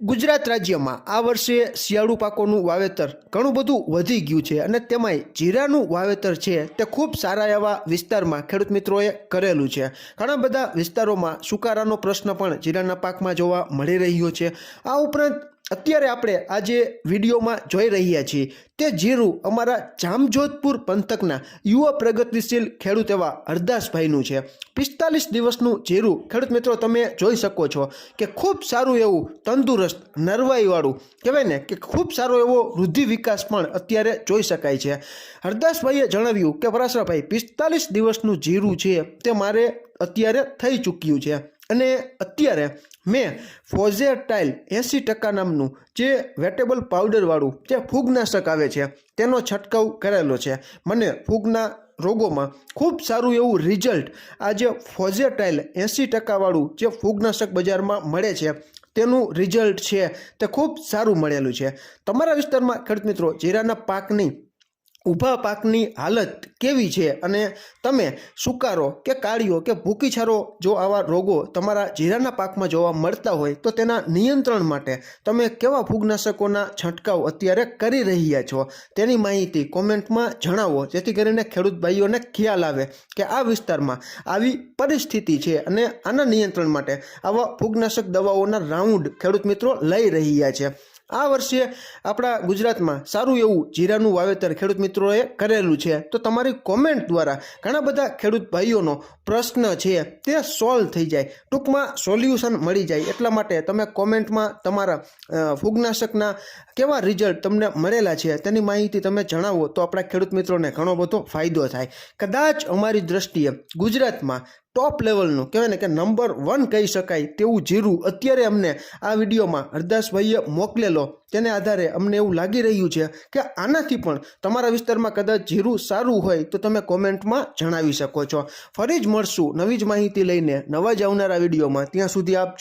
ગુજરાત રાજ્યમાં આ વર્ષે શિયાળુ પાકોનું વાવેતર ઘણું બધું વધી ગયું છે અને તેમાંય જીરાનું વાવેતર છે તે ખૂબ સારા એવા વિસ્તારમાં ખેડૂત મિત્રોએ કરેલું છે. ઘણા બધા વિસ્તારોમાં સુકારાનો પ્રશ્ન પણ જીરાના પાકમાં જોવા મળી રહ્યો છે. આ ઉપરાંત અત્યારે આપણે આજે વિડીયોમાં જોઈ રહ્યા છીએ તે જીરું અમારા જામજોધપુર પંથકના યુવા પ્રગતિશીલ ખેડૂત એવા હરદાસભાઈનું છે. પિસ્તાલીસ દિવસનું જીરું. ખેડૂત મિત્રો, તમે જોઈ શકો છો કે ખૂબ સારું એવું તંદુરસ્ત નરવાઈવાળું કહેવાય ને કે ખૂબ સારો એવો વૃદ્ધિ વિકાસ પણ અત્યારે જોઈ શકાય છે. હરદાસભાઈએ જણાવ્યું કે પરાશરાભાઈ પિસ્તાલીસ દિવસનું જીરું છે તે મારે અત્યારે થઈ ચૂક્યું છે. અને અત્યારે મેં ફોઝેર ટાઇલ એંસી ટકા નામનું જે વેટેબલ પાવડરવાળું જે ફૂગનાશક આવે છે, તેનો છંટકાવ કરેલો છે. મને ફૂગના રોગોમાં ખૂબ સારું એવું રિઝલ્ટ આ જે ફોઝેર ટાઇલ એંસી ટકાવાળું જે ફૂગનાશક બજારમાં મળે છે, તેનું રિઝલ્ટ છે, તે ખૂબ સારું મળેલું છે. તમારા વિસ્તારમાં ખેડૂત મિત્રો, જીરાના પાકની ઊભા પાકની હાલત કેવી છે અને તમે સુકારો કે કાળીઓ કે ભૂકીછારો જો આવા રોગો તમારા જીરાના પાકમાં જોવા મળતા હોય તો તેના નિયંત્રણ માટે તમે કેવા ફૂગનાશકોના છંટકાવ અત્યારે કરી રહ્યા છો? તેની માહિતી કોમેન્ટમાં જણાવો, જેથી કરીને ખેડૂત ભાઈઓને ખ્યાલ આવે કે આ વિસ્તારમાં આવી પરિસ્થિતિ છે અને આના નિયંત્રણ માટે આવા ફૂગનાશક દવાઓના રાઉન્ડ ખેડૂત મિત્રો લઈ રહ્યા છે. આ વર્ષે આપણા ગુજરાતમાં સારું એવું જીરાનું વાવેતર ખેડૂત મિત્રોએ કરેલું છે. તો તમારી કોમેન્ટ દ્વારા ઘણા બધા ખેડૂત ભાઈઓનો પ્રશ્ન છે તે સોલ્વ થઈ જાય. ટૂંકમાં સોલ્યુશન મળી જાય. એટલા માટે તમે કોમેન્ટમાં તમારા ફૂગનાશકના કેવા રિઝલ્ટ તમને મળેલા છે તેની માહિતી તમે જણાવો તો આપણા ખેડૂત મિત્રોને ઘણો બધો ફાયદો થાય. કદાચ અમારી દ્રષ્ટિએ ગુજરાતમાં ટોપ લેવલનું કહેવાય ને કે નંબર વન કહી શકાય તેવું જીરું અત્યારે અમને આ વિડીયોમાં હરદાસભાઈએ મોકલેલો. તેને આધારે અમને એવું લાગી રહ્યું છે કે આનાથી પણ તમારા વિસ્તારમાં કદાચ જીરું સારું હોય તો તમે કોમેન્ટમાં જણાવી શકો છો. ફરી જ મળશું નવી જ માહિતી લઈને નવા જ આવનારા વિડીયોમાં. ત્યાં સુધી આપ